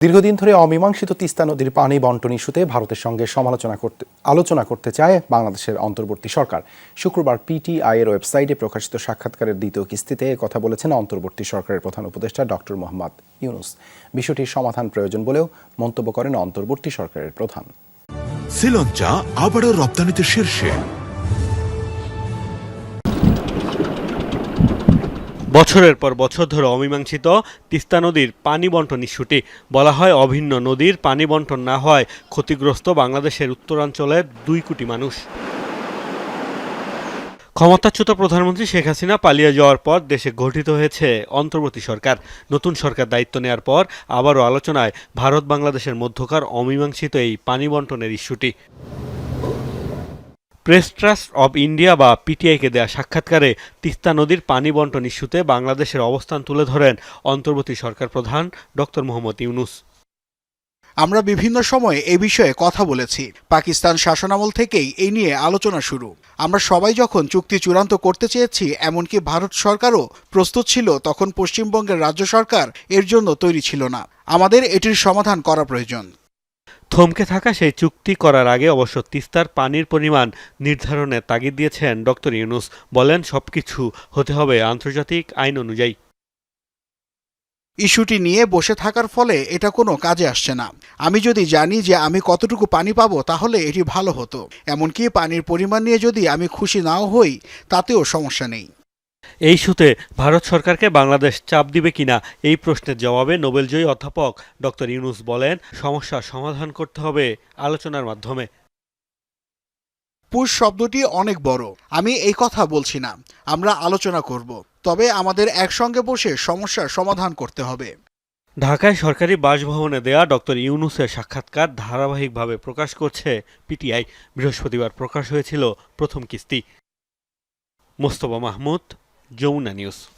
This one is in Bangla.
দীর্ঘদিন ধরে অমীমাংসিত তিস্তা নদীর পানি বন্টন ইস্যুতে ভারতের সঙ্গে সমালোচনা করতে আলোচনা করতে চায় বাংলাদেশের অন্তর্বর্তী সরকার। শুক্রবার পিটিআই এর ওয়েবসাইটে প্রকাশিত সাক্ষাৎকারের দ্বিতীয় কিস্তিতে কথা বলেছেন অন্তর্বর্তী সরকারের প্রধান উপদেষ্টা ডক্টর মোহাম্মদ ইউনুস। বিষয়টির সমাধান প্রয়োজন বলেও মন্তব্য করেন অন্তর্বর্তী সরকারের প্রধান। শ্রীলঙ্কা আবারও রপ্তানিতে শীর্ষে। বছরের পর বছর ধরে অমীমাংসিত তিস্তা নদীর পানি বন্টন ইস্যুটি। বলা হয় অভিন্ন নদীর পানি বন্টন না হয় ক্ষতিগ্রস্ত বাংলাদেশের উত্তরাঞ্চলের দুই কোটি মানুষ। ক্ষমতাচ্যুত প্রধানমন্ত্রী শেখ হাসিনা পালিয়ে যাওয়ার পর দেশে গঠিত হয়েছে অন্তর্বর্তী সরকার। নতুন সরকার দায়িত্ব নেওয়ার পর আবারও আলোচনায় ভারত বাংলাদেশের মধ্যকার অমীমাংসিত এই পানি বন্টনের ইস্যুটি। প্রেস ট্রাস্ট অব ইন্ডিয়া বা পিটিআইকে দেয়া সাক্ষাৎকারে তিস্তা নদীর পানি বন্টন ইস্যুতে বাংলাদেশের অবস্থান তুলে ধরেন অন্তর্বর্তী সরকার প্রধান ডক্টর মোহাম্মদ ইউনুস। আমরা বিভিন্ন সময়ে এ বিষয়ে কথা বলেছি। পাকিস্তান শাসনামল থেকেই এই নিয়ে আলোচনা শুরু। আমরা সবাই যখন চুক্তি চূড়ান্ত করতে চেয়েছি, এমনকি ভারত সরকারও প্রস্তুত ছিল, তখন পশ্চিমবঙ্গের রাজ্য সরকার এর জন্য তৈরি ছিল না। আমাদের এটির সমাধান করা প্রয়োজন। থমকে থাকা সেই চুক্তি করার আগে অবশ্য তিস্তার পানির পরিমাণ নির্ধারণের তাগিদ দিয়েছেন ডক্টর ইউনুস। বলেন, সবকিছু হতে হবে আন্তর্জাতিক আইন অনুযায়ী। ইস্যুটি নিয়ে বসে থাকার ফলে এটা কোনো কাজে আসছে না। আমি যদি জানি যে আমি কতটুকু পানি পাবো, তাহলে এটি ভালো হতো। এমনকি পানির পরিমাণ নিয়ে যদি আমি খুশি নাও হই, তাতেও সমস্যা নেই। এই ইস্যুতে ভারত সরকারকে বাংলাদেশ চাপ দিবে কিনা এই প্রশ্নের জবাবে নোবেলজয়ী অধ্যাপক ডক্টর ইউনুস বলেন সমস্যার সমাধান করতে হবে আলোচনার মাধ্যমে। পুশ শব্দটি অনেক বড় আমি এই কথা বলছি না আমরা আলোচনা করব তবে আমাদের একসঙ্গে বসে সমস্যার সমাধান করতে হবে। ঢাকায় সরকারি বাসভবনে দেয়া ডক্টর ইউনুসের সাক্ষাৎকার ধারাবাহিকভাবে প্রকাশ করছে পিটিআই। বৃহস্পতিবার প্রকাশ হয়েছিল প্রথম কিস্তি। Mostafa Mahmud Jouna News.